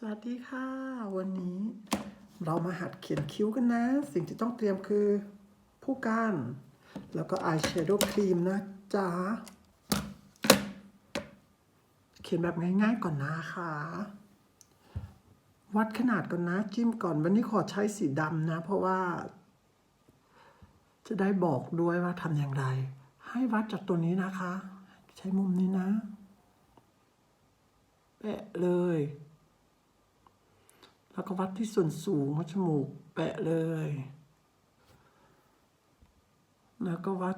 สวัสดีค่ะ วันนี้เรามาหัดเขียนคิ้วกันนะ สิ่งที่ต้องเตรียมคือผู้กันแล้วก็อายแชโดว์ครีมนะจ๊ะ เขียนแบบง่ายๆก่อนนะคะ วัดขนาดก่อนนะ จิ้มก่อนวันนี้ขอใช้สีดำนะ เพราะว่า จะได้บอกด้วยว่าทำอย่างไร ให้วัดจากตัวนี้นะคะ ใช้มุมนี้นะ แปะเลย แล้วก็วัดที่ส่วนสูงของจมูกแปะเลย แล้วก็วัด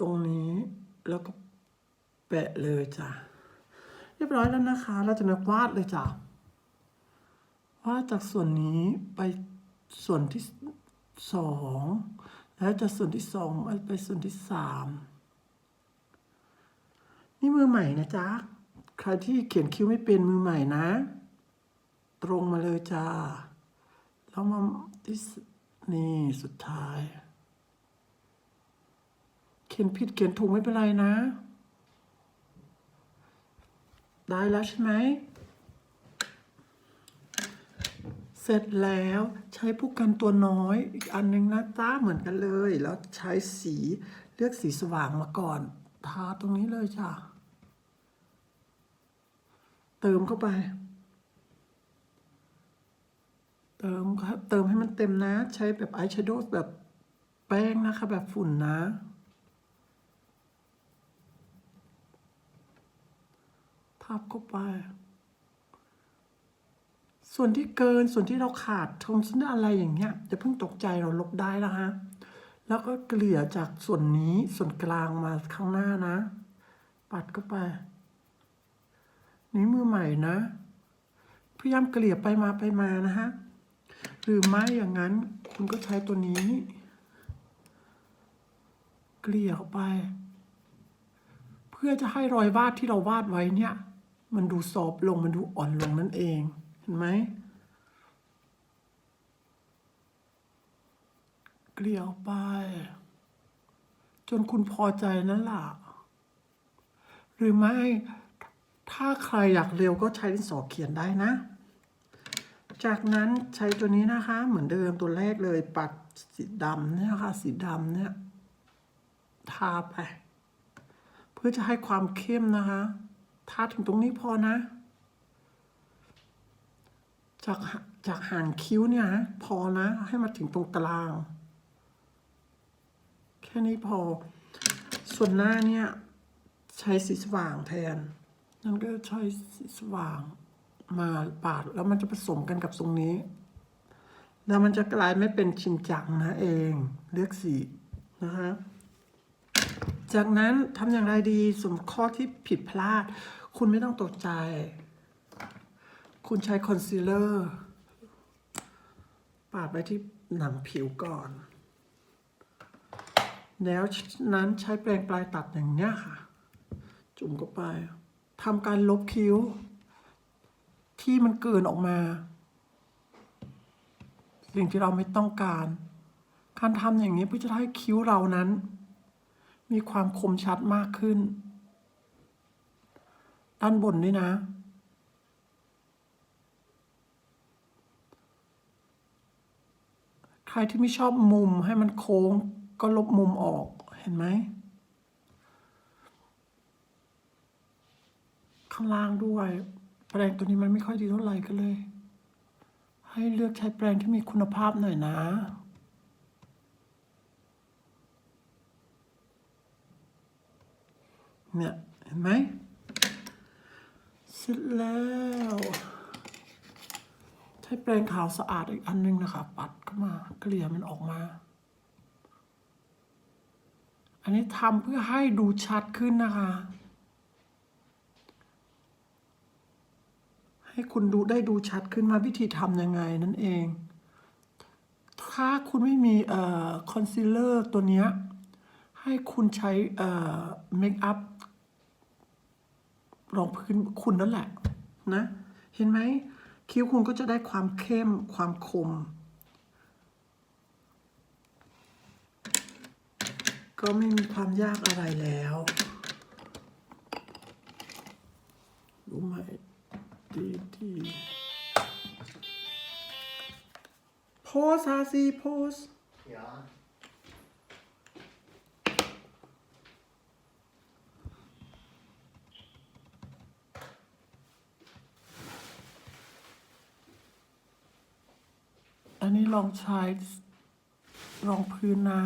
ตรงนี้แล้วก็แปะเลยจ้ะ เรียบร้อยแล้วนะคะ เราจะมาวาดเลยจ้ะ วาดจากส่วนนี้ไปส่วนที่สองแล้วจากส่วนที่สองไปส่วนที่สามนี่มือใหม่นะจ๊ะ ใครที่เขียนคิ้วไม่เป็นมือใหม่นะ รงมาเลยจ้า แล้วมาที่นี่สุดท้าย เขียนผิดเขียนถูกไม่เป็นไรนะ ได้แล้วใช่ไหม เสร็จแล้วใช้ผู้กันตัวน้อยอีกอันหนึงนะจ้าเหมือนกันเลย แล้วใช้สีเลือกสีสว่างมาก่อน ทาตรงนี้เลยจ้ะเติมเข้าไป เติมครับเติมให้มันเต็มนะ ใช้แบบอายแชโดว์แบบแป้งนะคะ แบบฝุ่นนะ ทับเข้าไป ส่วนที่เกินส่วนที่เราขาดทงชิ้นอะไรอย่างเงี้ยจะเพิ่งตกใจเราลบได้นะคะ แล้วก็เกลี่ยจากส่วนนี้ส่วนกลางมาข้างหน้านะ ปัดเข้าไป นี่มือใหม่นะ พยายามเกลี่ยไปมาไปมานะฮะ หรือไม่อย่างนั้นคุณก็ใช้ตัวนี้ เกลี่ยเข้าไป เพื่อจะให้รอยวาดที่เราวาดไว้เนี่ย มันดูซอฟต์ลงมันดูอ่อนลงนั่นเองเห็นไหมเกลี่ยออกไป จนคุณพอใจนั่นแหละหรือไม่ถ้าใครอยากเร็วก็ใช้ดินสอเขียนได้นะ จากนั้นใช้ตัวนี้นะคะ เหมือนเดิมตัวแรกเลยปัดสีดำเนี่ยค่ะสีดำเนี่ยทาไป เพื่อจะให้ความเข้มนะคะทาถึงตรงนี้พอนะ จากจากหางคิ้วเนี่ยพอนะ ให้มาถึงตรงกลาง แค่นี้พอ ส่วนหน้าเนี่ย ใช้สีสว่างแทน นั่นก็ใช้สีสว่าง มาปาดแล้วมันจะผสมกันกับตรงนี้ แล้วมันจะกลายไม่เป็นชินจังนะเองเลือกสีนะคะจากนั้นทำอย่างไรดีสมข้อที่ผิดพลาด คุณไม่ต้องตกใจ คุณใช้คอนซีลเลอร์ปาดไปที่หนังผิวก่อน แล้วนั้นใช้แปรงปลายตัดอย่างนี้ค่ะ จุ่มเข้าไปทำการลบคิ้ว ที่มันเกินออกมา สิ่งที่เราไม่ต้องการ การทำอย่างนี้เพื่อจะให้คิ้วเรานั้น มีความคมชัดมากขึ้น ด้านบนด้วยนะ ใครที่ไม่ชอบมุมให้มันโค้งก็ลบมุมออกเห็นไหมข้างล่างด้วย แปรงตัวนี้มันไม่ค่อยดีเท่าไหร่ก็เลย ให้เลือกใช้แปรงที่มีคุณภาพหน่อยนะเนี่ยเห็นไหมเสร็จแล้ว ใช้แปรงขาวสะอาดอีกอันนึงนะคะ ปัดเข้ามาเกลี่ยมันออกมา อันนี้ทำเพื่อให้ดูชัดขึ้นนะคะ ให้คุณดูได้ดูชัดขึ้นมาวิธีทำยังไงนั่นเอง ถ้าคุณไม่มีเอ่อคอนซีลเลอร์ตัวเนี้ย ให้คุณใช้เอ่อเมคอัพรองพื้นคุณนั่นแหละนะ เห็นไหมคิ้วคุณก็จะได้ความเข้มความคม ก็ไม่มีความยากอะไรแล้ว โพสฮาซีโพส Ja. อันนี้ลองใช้รองพื้นนะ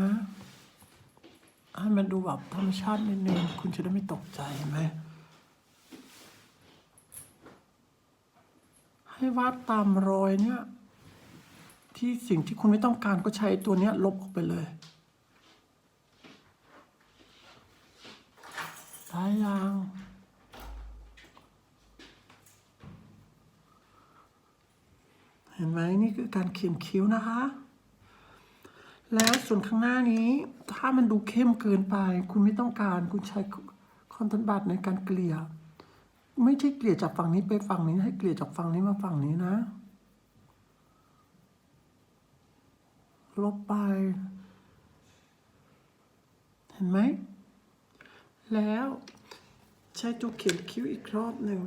ให้มันดูแบบธรรมชาตินิดนึง คุณจะได้ไม่ตกใจไหม ให้วาดตามรอยเนี่ย ที่สิ่งที่คุณไม่ต้องการก็ใช้ตัวเนี้ยลบออกไปเลยได้ยังเห็นไหมนี่คือการเขียนคิ้วนะคะ แล้วส่วนข้างหน้านี้ถ้ามันดูเข้มเกินไป คุณไม่ต้องการคุณใช้คอนทันบัตในการเกลี่ย ไม่ใช่เกลี่ยจากฝั่งนี้ไปฝั่งนี้ให้เกลี่ยจากฝั่งนี้มาฝั่งนี้นะ ลบไป เห็นไหม แล้วใช้ตัวเขียนคิ้วอีกรอบหนึ่ง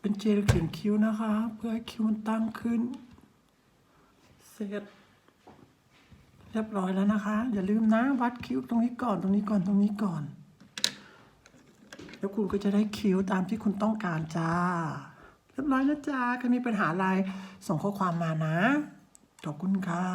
เป็นเจลเขียนคิ้วนะคะ เพื่อให้คิ้วมันตั้งขึ้น เสร็จ เรียบร้อยแล้วนะคะ อย่าลืมนะวัดคิ้วตรงนี้ก่อนตรงนี้ก่อนตรงนี้ก่อน แล้วคุณก็จะได้คิ้วตามที่คุณต้องการจ้า เรียบร้อยนะจ้าใครมีปัญหาอะไรส่งข้อความมานะ ขอบคุณค่ะ